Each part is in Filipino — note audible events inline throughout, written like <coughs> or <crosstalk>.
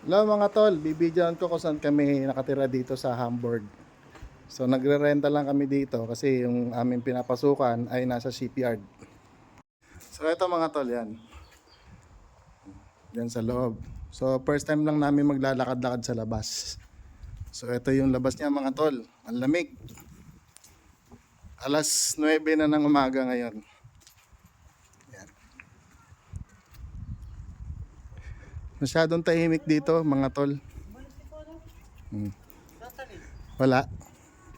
Hello mga tol, bibidyoan ko kung saan kami nakatira dito sa Hamburg. So nagre-renta lang kami dito kasi yung aming pinapasukan ay nasa shipyard. So ito mga tol yan. Yan sa loob. So first time lang namin maglalakad-lakad sa labas. So ito yung labas niya mga tol. Ang lamig. Alas 9 na ng umaga ngayon. Masyadong tahimik dito mga tol. Hmm. Wala.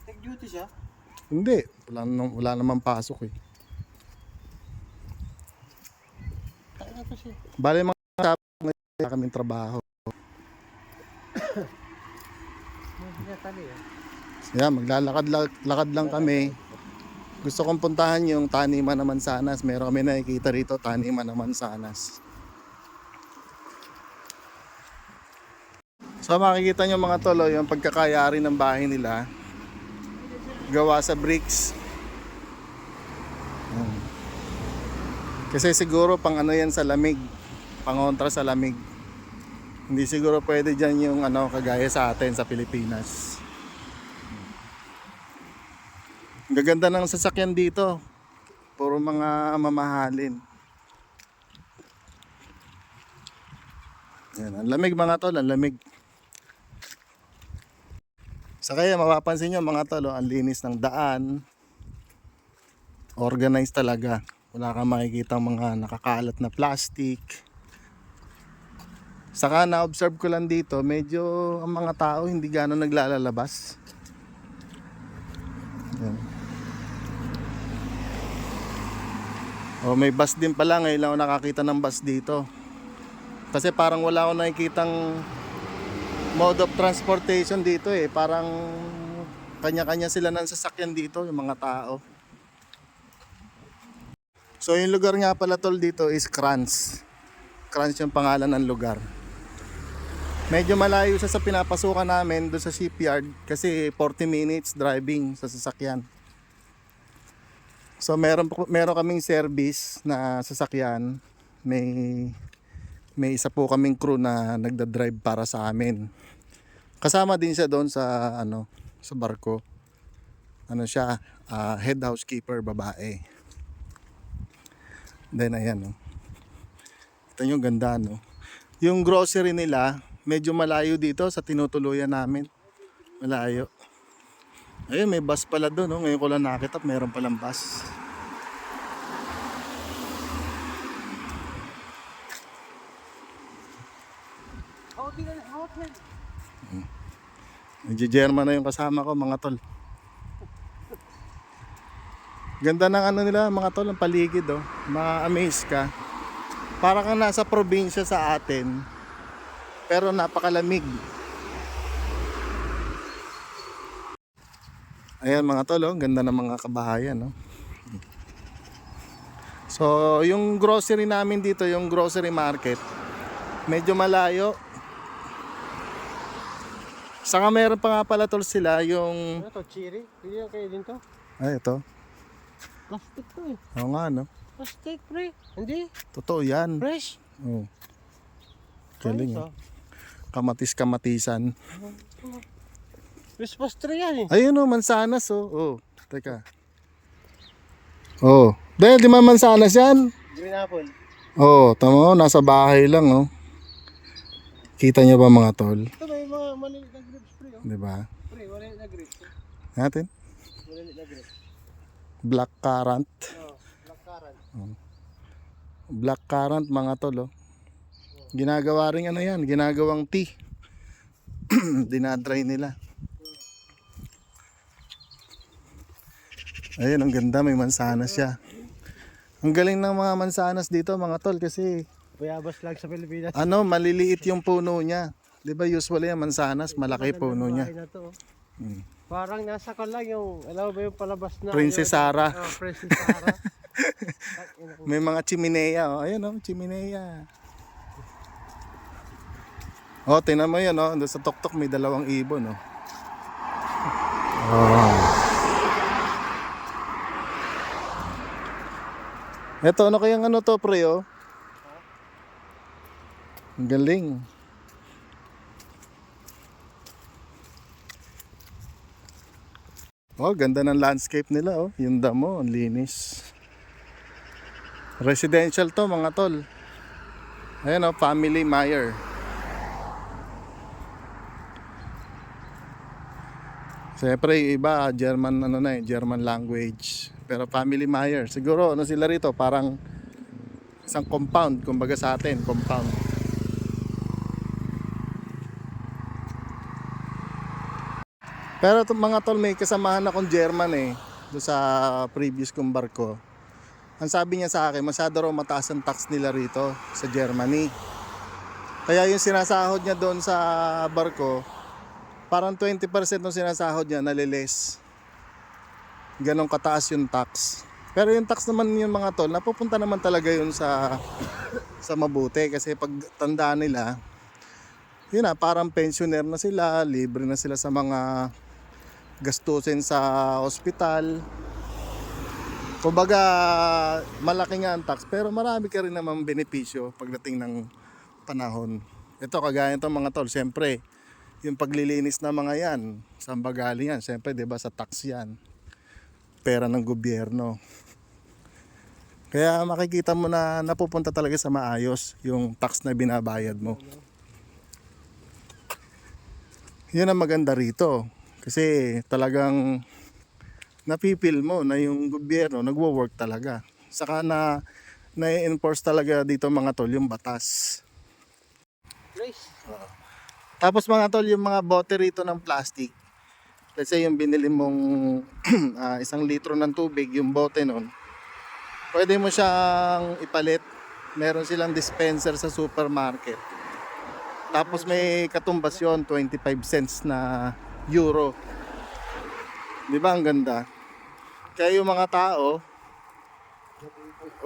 Nag-duty siya? Hindi. Wala, wala naman pasok eh. Bale mga kasama ngayon kaming trabaho. Eh. Yan, maglalakad la- lakad lang kami. Gusto kong puntahan yung taniman naman sanas. Meron kami nakikita rito, taniman naman sanas. So makikita nyo mga tolo, yung pagkakayari ng bahay nila. Gawa sa bricks. Kasi siguro pang ano yan sa lamig. Pangontra sa lamig. Hindi siguro pwede dyan yung ano kagaya sa atin sa Pilipinas. Gaganda ng sasakyan dito. Puro mga mamahalin. Yan, ang lamig mga tol, ang lamig. Sa kaya mapapansin nyo mga tol, oh, ang linis ng daan. Organized talaga. Wala kang makikita mga nakakalat na plastic. Saka na-observe ko lang dito, medyo ang mga tao hindi gano'n naglalalabas. Yan. Oh, may bus din pala ngayon lang ako nakakita ng bus dito. Kasi parang wala akong nakikitang mode of transportation dito eh. Parang kanya-kanya sila ng sasakyan dito, yung mga tao. So yung lugar nga pala tol dito is Kranz. Kranz yung pangalan ng lugar. Medyo malayo siya sa pinapasukan namin doon sa shipyard kasi 40 minutes driving sa sasakyan. So meron meron kaming service na sasakyan. May may isa po kaming crew na nagda-drive para sa amin. Kasama din siya doon sa ano sa barko. Ano siya, ah, head housekeeper babae. Then ayan oh. Ito yung ganda no. Yung grocery nila medyo malayo dito sa tinutuluyan namin. Malayo. Ayun, may bus pala doon. No? Ngayon ko lang nakita, meron palang bus. Hawak din na, hawak yan. Nagje-German na yung kasama ko, mga tol. Ganda ng ano nila, mga tol, ang paligid, oh. Ma-amaze ka. Para kang nasa probinsya sa atin, pero napakalamig. Ayan mga tol, oh, ganda ng mga kabahayan, no. So, yung grocery namin dito, yung grocery market, medyo malayo. Saka meron pa nga pala tol sila yung... Ano to, cherry? Pwede kayo din to? Ay, ito. Plastic to eh. Oo nga, no? Plastic, pre. Hindi. Totoo yan. Fresh. Oh. Galing. Eh. Kamatis-kamatisan. Fresh pastry yan eh. Ayun oh, mansanas oh. Oh, teka. Oh. Dahil di man mansanas yan. Green apple. Oh, tama nasa bahay lang oh. Kita niyo ba mga tol? Ito may mga maliit na. Di ba? Pre, maliit na eh. Natin. Maliit na grapes. Black currant. Oh, black currant. Black currant mga tol oh. Ginagawa rin ano yan, ginagawang tea. <clears throat> Dinadry nila. Ayun, ang ganda, may mansanas siya. Ang galing ng mga mansanas dito mga tol kasi Bayabas lang sa Pilipinas. ano, maliliit yung puno niya. 'Di ba usually ang mansanas malaki puno niya. Na to, oh. Mm. Parang nasa ka lang yung, alam mo yung palabas na? Princess? Sarah. Oh, Princess Sarah. <laughs> May mga chimenea, oh. Ayun oh, chimenea. Oh, tinan mo 'yan oh, Doon sa tuktok may dalawang ibon oh. Oh. Ito, ano kayang ano to, pre, oh? Ang galing. Oh, ganda ng landscape nila oh. Yung damo, linis. Residential to mga tol. Ayan oh, Family Meyer. Siyempre yung iba German ano na eh, German language. Pero Family Meyer, siguro ano sila rito, parang isang compound, kumbaga sa atin, compound. Pero itong mga tol, may kasamahan akong German eh, doon sa previous kong barko. Ang sabi niya sa akin, masyado raw mataas ang tax nila rito sa Germany. Kaya yung sinasahod niya doon sa barko, parang 20% ng sinasahod niya naliles. Ganon kataas yung tax. Pero yung tax naman yung mga tol, napupunta naman talaga yun sa <coughs> sa mabuti kasi pag tanda nila, yun na, parang pensioner na sila, libre na sila sa mga gastusin sa ospital. Kumbaga, malaki nga ang tax pero marami ka rin naman benepisyo pagdating ng panahon. Ito kagaya itong mga tol, siyempre, yung paglilinis na mga yan, saan ba galing yan? Siyempre, di ba, sa tax yan. Pera ng gobyerno. Kaya makikita mo na napupunta talaga sa maayos yung tax na binabayad mo. Yun ang maganda rito. Kasi talagang napipil mo na yung gobyerno nagwo-work talaga. Saka na na-enforce talaga dito mga tol yung batas. Grace. Tapos mga tol, yung mga bote rito ng plastic. Let's say yung binili mong <clears throat> ah, isang litro ng tubig, yung bote nun. Pwede mo siyang ipalit. Meron silang dispenser sa supermarket. Tapos may katumbas yun, 25 cents na euro. Di ba ang ganda? Kaya yung mga tao,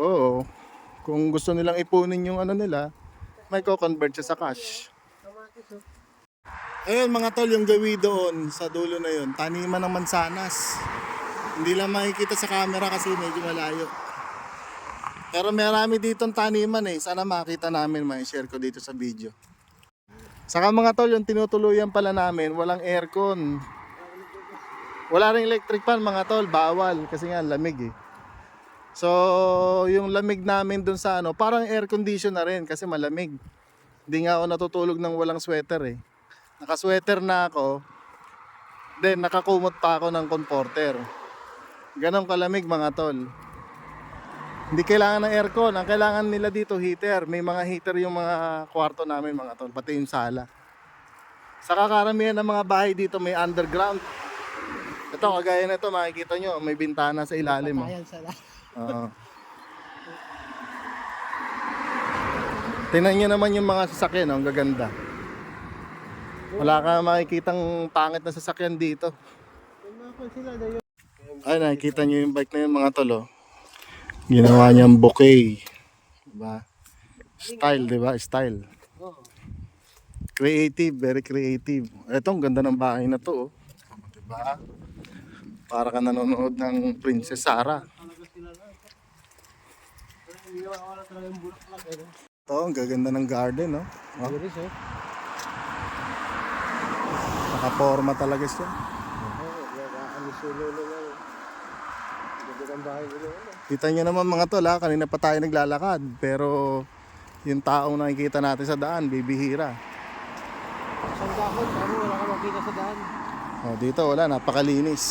oo, kung gusto nilang ipunin yung ano nila, may ko-convert siya sa cash. Ayun mga tol, yung gawi doon sa dulo na yun, taniman ng mansanas. Hindi lang makikita sa camera kasi medyo malayo. Pero marami ditong taniman eh. Sana makita namin, may share ko dito sa video. Saka mga tol, yung tinutuluyan pala namin, walang aircon. Wala ring electric fan mga tol, bawal kasi nga lamig eh. So, yung lamig namin dun sa ano, parang air condition na rin kasi malamig. Hindi nga ako natutulog ng walang sweater eh. Naka-sweater na ako. Then, nakakumot pa ako ng comforter. Ganon kalamig mga tol. Hindi kailangan ng aircon. Ang kailangan nila dito heater. May mga heater yung mga kwarto namin mga tol. Pati yung sala. Sa kakaramihan ng mga bahay dito may underground. Ito, kagaya na ito, makikita nyo, may bintana sa ilalim. Oh. Ayan sa. Oo. Tingnan nyo naman yung mga sasakyan, oh, ang gaganda. Wala ka makikitang pangit na sasakyan dito. Ay, nakikita nyo yung bike na yun mga tolo. Ginawa niyang bouquet. Diba? Style, diba? Style. Oo. Creative, very creative. Ito, ang ganda ng bahay na to. Oh. Diba? Para ka nanonood ng Princess Sarah. Eh. Ito, ang gaganda ng garden, no? Oh, oh. nakaporma talaga siya. Oo, wala ano sulo na lang. Ganda ng bahay nila. Kita nyo naman mga tol, ha? kanina pa tayo naglalakad. Pero yung taong nakikita natin sa daan, bibihira. Isang dahon, ano, wala ka makita sa daan. Oh, dito wala, napakalinis.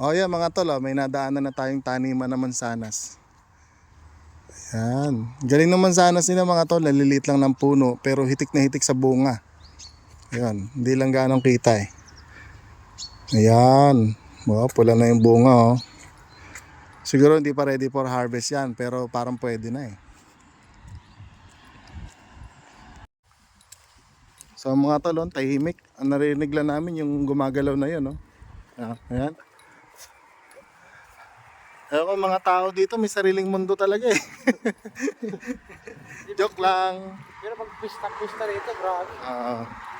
Oh yeah, mga tol, oh, may nadaanan na tayong taniman na mansanas. Ayan. Galing ng mansanas nila mga tol, naliliit lang ng puno, pero hitik na hitik sa bunga. Ayan, hindi lang ganong kita eh. Ayan. Wow, pula na yung bunga oh. Siguro hindi pa ready for harvest yan, pero parang pwede na eh. So mga talon, tahimik. Ang narinig lang namin yung gumagalaw na yun, no? Ah, ayan. Ewan ko, mga tao dito may sariling mundo talaga eh. <laughs> Joke lang. Pero pag pista-pista rito, grabe. Ah, Maganda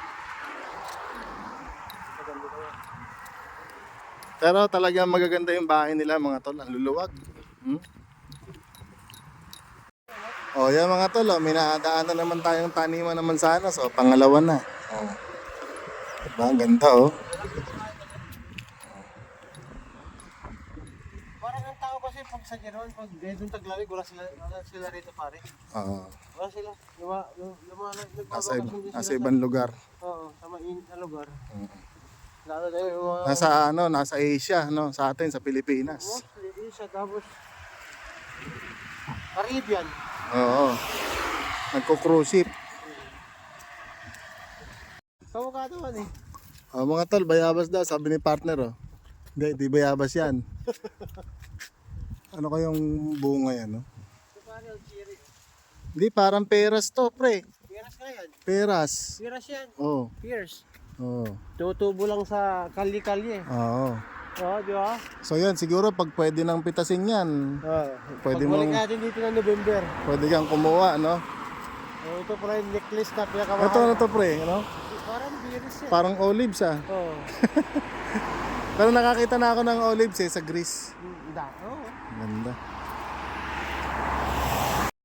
Pero talaga magaganda yung bahay nila mga tol, ang luluwag. Hmm? Oh, yan mga tol, oh, minadaanan naman tayong taniman naman sana. So, pangalawa na. Oh. Diba? Ang ganda, oh. Parang ang tao kasi pag sa Giron, pag ganyan taglari, wala sila, wala sila rito pare. Oo. Wala sila. Luma, luma, luma, luma, luma, luma, luma, luma, luma, luma, luma, luma, luma, luma, luma, luma, Nasa ano, nasa Asia, no? Sa atin, sa Pilipinas. Mostly, isa, tapos... Caribbean. Oo. Nagko-cruise ship. Kamukha naman eh. Oh, mga tol, bayabas daw, sabi ni partner, oh. Hindi, di bayabas yan. ano kayong bunga yan, no? Hindi, parang peras to, pre. Piras ka yan. Peras. Piras yan. Oo. Pierce. Oo. Tutubo lang sa kalye-kalye. Oo. Oo, di ba? So yan, siguro pag pwede nang pitasin yan, Oo. Pwede Pagbalik mong- natin dito ng November. pwede kang kumuha, no? Oh, ito pala yung necklace na pinakamahal. Ito, ano to, pre? Ano? Parang biris yan. Parang olives, ah. Oo. <laughs> Pero nakakita na ako ng olives, eh, sa Greece. Hindi. Oo. Ganda.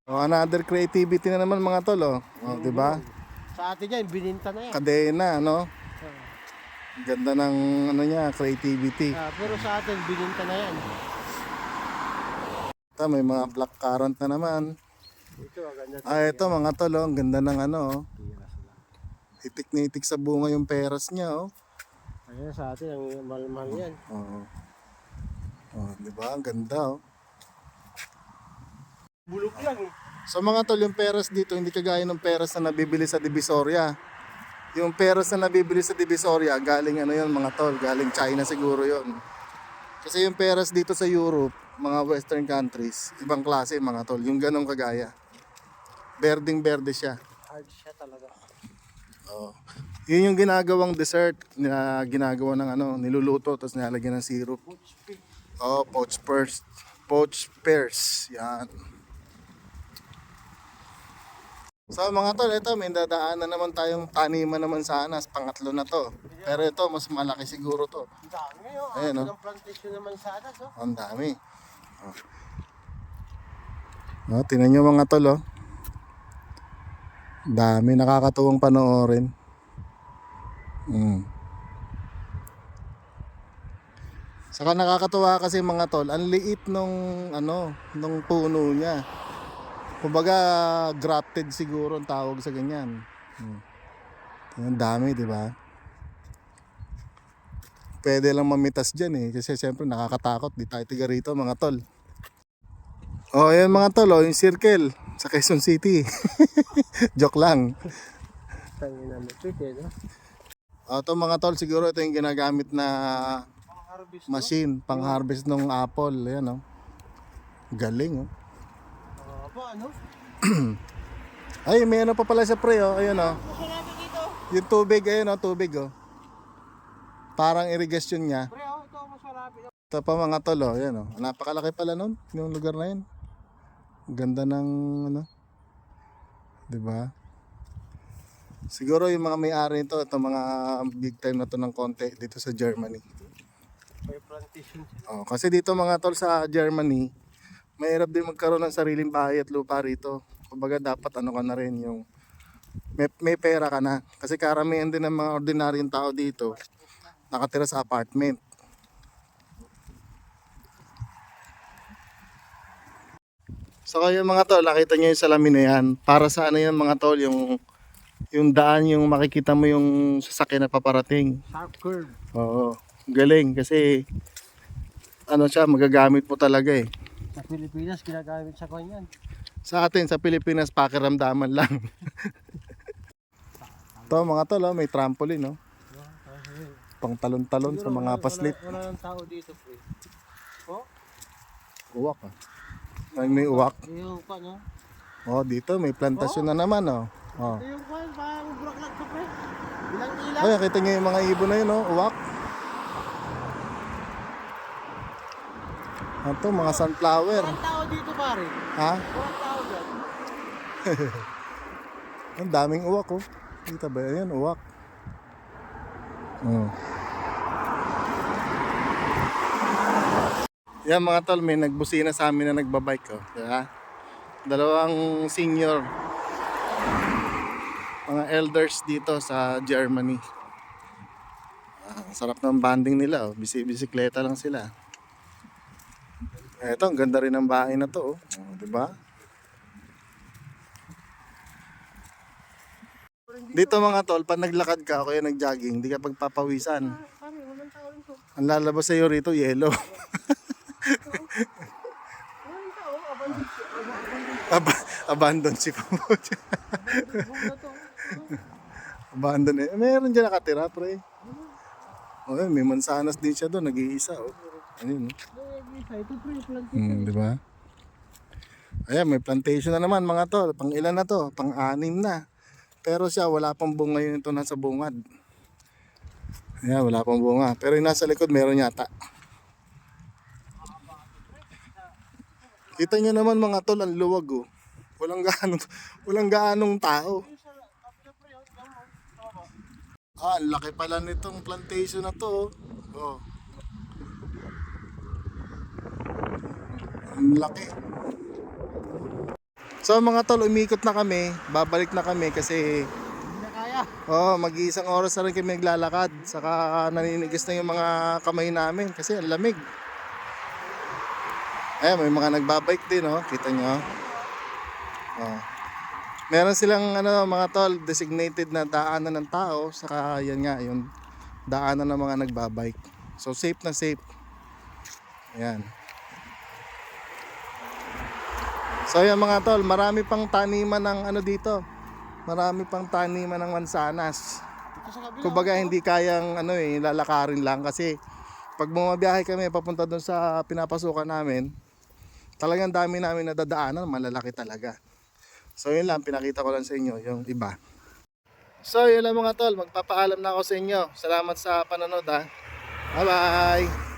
Oh, another creativity na naman mga tol, oh. oh di ba? Sa atin yan, bininta na yan. Kadena, no? Ganda ng ano niya, creativity. Ah, pero sa atin, bininta na yan. Ito, may mga black currant na naman. Ito, aganda. Ah, ito mga tol, oh. Ang ganda ng ano, oh. Itik na itik sa bunga yung peras niya, oh. Ayan, sa atin, ang mahal-mahal yan. Oo. Oh, di ba? Ang ganda, oh. Bulok lang eh. So mga tol, yung peras dito, hindi kagaya ng peras na nabibili sa Divisoria. Yung peras na nabibili sa Divisoria, galing ano yun mga tol, galing China siguro yon. Kasi yung peras dito sa Europe, mga western countries, ibang klase mga tol, yung ganong kagaya. Berding berde siya. Hard siya talaga. Oh. Yun yung ginagawang dessert na ginagawa ng ano, niluluto tapos nilalagyan ng syrup. Oh, poached pears. Poached pears. Yan. So mga tol, ito may dadaanan naman tayong taniman naman sana, pangatlo na to. Pero ito, mas malaki siguro to. Ang dami yun. Ayan, Ayan, oh. plantation naman sa atas, oh. Ang dami. Oh. Oh, tingnan nyo mga tol, oh. Dami, nakakatuwang panoorin. Mm. Saka nakakatuwa kasi mga tol, ang liit nung ano, nung puno niya. Kumbaga grafted siguro ang tawag sa ganyan. Mm. Ang dami, di ba? Pwede lang mamitas dyan eh. Kasi siyempre nakakatakot. Di tayo tiga rito mga tol. Oh, ayan mga tol. Oh, yung circle sa Quezon City. <laughs> Joke lang. Na lupit eh? Oh, ito mga tol, siguro ito yung ginagamit na machine pang harvest ng apple. Ayan oh. Galing oh. Ano? <clears throat> Ay, may ano pa pala sa pre oh. Ayan oh. Masalabi dito. Yung tubig, ayan oh, tubig oh. Parang irrigation niya. Pre, oh, ito, masalabi. Ito pa mga tol, oh. Yan, oh. Napakalaki pala nun, yung lugar na yun. Ganda ng, ano, di ba? Siguro yung mga may-ari nito, ito mga big time na to ng konti dito sa Germany. May plantation. Oh, kasi dito mga tol sa Germany, mahirap din magkaroon ng sariling bahay at lupa rito. Kumbaga dapat ano ka na rin yung may, may pera ka na. Kasi karamihan din ng mga ordinaryong tao dito nakatira sa apartment. So kayo mga tol, nakita nyo yung salamin na yan. Para sa ano yan mga tol, yung yung daan yung makikita mo yung sasakyan na paparating. Sharp curve. Oo, galing kasi ano siya, magagamit mo talaga eh. Sa Pilipinas, ginagamit sa kanyan. Sa atin, sa Pilipinas, pakiramdaman lang. <laughs> Ito mga tol, oh, may trampoline, no? Pang talon-talon sa mga paslit. Wala, wala ng tao dito, pre. Oh, Uwak, ah. Ay, may uwak. yung pa, no? Oh, dito may plantasyon na naman, oh. Oh. Yung pa, parang bulaklak to, pre. Bilang ilaw. Ay, kita niyo yung mga ibon na yun, oh. Uwak. Ito, mga sunflower. Walang tao dito, pare. Ha? Walang tao dyan. <laughs> Ang daming uwak, oh. Kita ba yan? Uwak. Oh. Yan mga tol, may nagbusina sa amin na nagbabike, oh. Diba? Dalawang senior mga elders dito sa Germany. Ah, ang sarap ng banding nila, oh. Bisi bisikleta lang sila. Eto, ang ganda rin ng bahay na to, oh. Oh, 'di ba? Dito mga tol, pag naglakad ka o kaya nag-jogging, hindi ka pagpapawisan. Ang lalabas sa'yo rito, yellow. Ab- abandon si to. abandon eh. Meron dyan nakatira, pre. Oh, may mansanas din siya doon, nag-iisa. Oh. Ayun, oh. Hmm, di ba? Ayan, may plantation na naman mga tol. Pang ilan na to? Pang anim na. Pero siya, wala pang bunga yun ito nasa bungad. Ayan, wala pang bunga. Pero yung nasa likod, meron yata. Kita nyo naman mga tol, ang luwag oh. Walang gaanong, <laughs> walang gaanong tao. Ah, laki pala nitong plantation na to. Oh. oh. Ang laki. So mga tol, umikot na kami. Babalik na kami kasi Hindi na kaya. oh, mag-iisang oras na rin kami naglalakad. Saka naninigis na yung mga kamay namin kasi ang lamig. Ayan, may mga nagbabike din, oh. Kita nyo. Oh. Meron silang ano, mga tol, designated na daanan ng tao. Saka yan nga, yung daanan ng mga nagbabike. So safe na safe. Ayan. So yan mga tol, marami pang taniman ng ano dito. Marami pang taniman ng mansanas. Kumbaga hindi kayang ano eh, lalakarin lang kasi pag bumabiyahe kami papunta doon sa pinapasukan namin, talagang dami namin nadadaanan, malalaki talaga. So yun lang, pinakita ko lang sa inyo yung iba. So yun lang mga tol, magpapaalam na ako sa inyo. Salamat sa panonood ha. Bye bye!